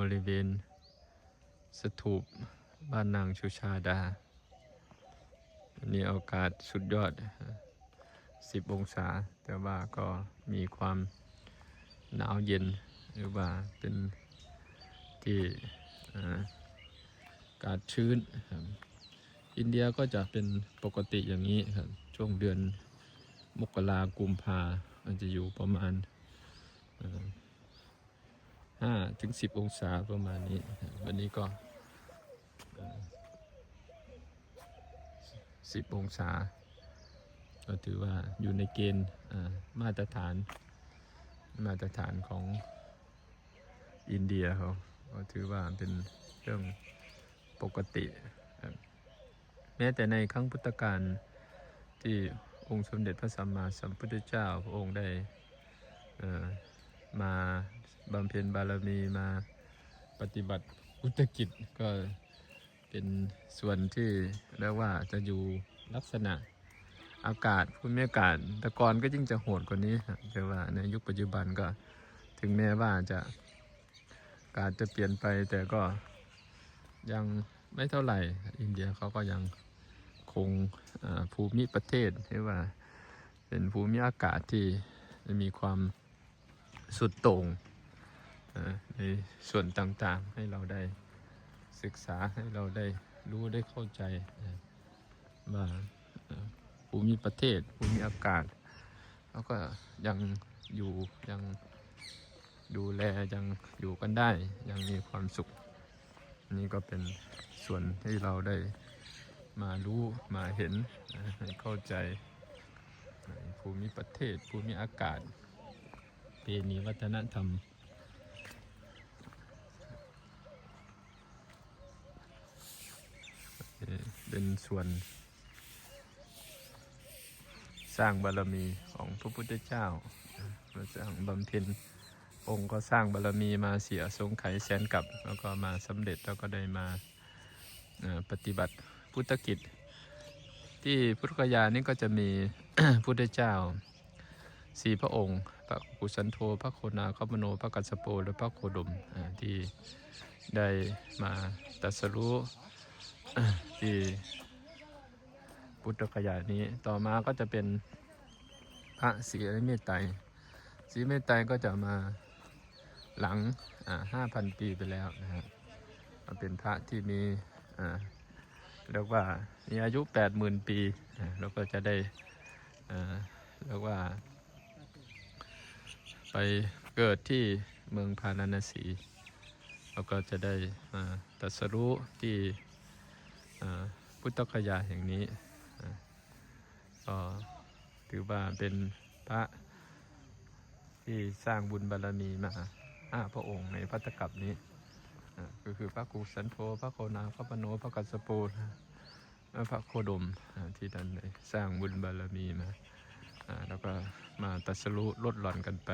บริเวณ สถูปบ้านนางชุชาดา อันนี้อากาศสุดยอด 10 องศา แต่ว่าก็มีความหนาวเย็นหรือว่าเป็นที่อากาศชื้น อินเดียก็จะเป็นปกติอย่างนี้ครับ ช่วงเดือนมกรากุมภามันจะอยู่ประมาณ ห้าถึงสิบองศาประมาณนี้ วันนี้ก็สิบองศา ก็ถือว่าอยู่ในเกณฑ์มาตรฐาน มาตรฐานของอินเดียเขาก็ถือว่าเป็นเรื่องปกติ แม้แต่ในครั้งพุทธกาลที่องค์สมเด็จพระสัมมาสัมพุทธเจ้าพระองค์ได้อ่อ มาบำเพ็ญบารมีมาปฏิบัติพุทธกิจก็เป็นส่วนที่เรียกว่าจะอยู่ลักษณะอากาศภูมิอากาศต่ก่อนก็ยิ่งจะโหดกว่านี้แต่ว่าในยุคปัจจุบันก็ถึงแม้ว่าจะอากาศจะเปลี่ยนไปแต่ก็ยังไม่เท่าไหร่ อินเดียเขาก็ยังคงภูมิประเทศที่ว่าเป็นภูมิอากาศที่มีความ สุดโต่งในส่วนต่างๆให้เราได้ศึกษาให้เราได้รู้ได้เข้าใจว่าภูมิประเทศภูมิอากาศแล้วก็ยังอยู่ยังดูแลยังอยู่กันได้ ยังมีความสุข นี่ก็เป็นส่วนที่เราได้มารู้มาเห็นเข้าใจภูมิประเทศภูมิอากาศ เพณีวัฒนธรรม เป็นส่วน สร้างบารมีของพระพุทธเจ้ามาสร้างบำเพ็ญองค์ก็สร้างบารมีมาเสียสงไขแสนกับ แล้วก็มาสำเร็จแล้วก็ได้มาปฏิบัติพุทธกิจ ที่พุทธกยานี่ก็จะมีพุทธเจ้าสี่พระองค์ พระกุสันโธพระโคนาคมโนพระกัสโปและพระโคดมที่ได้มาตัสรู้ที่พุทธคยานี้ต่อมาก็จะเป็นพระศรีอริเมตไตรศรีเมตไตรก็จะมาหลังห้าพันปีไปแล้วนะครับเป็นพระที่มีเรียกว่ามีอายุแปดหมื่นปี แล้วก็จะได้เรียกว่า ไปเกิดที่เมืองพาราณสีแล้วก็จะได้ตัสรู้ที่พุทธคยาแห่งนี้ก็ถือว่าเป็นพระที่สร้างบุญบารมีมาห้าพระองค์ในพัตกับนี้ก็คือพระกุสันโธพระโคนาพระปโนพระกัสสปและพระโคดมที่ท่านได้สร้างบุญบารมีมา แล้วก็มาตัดสรู้ลดหล่อนกันไป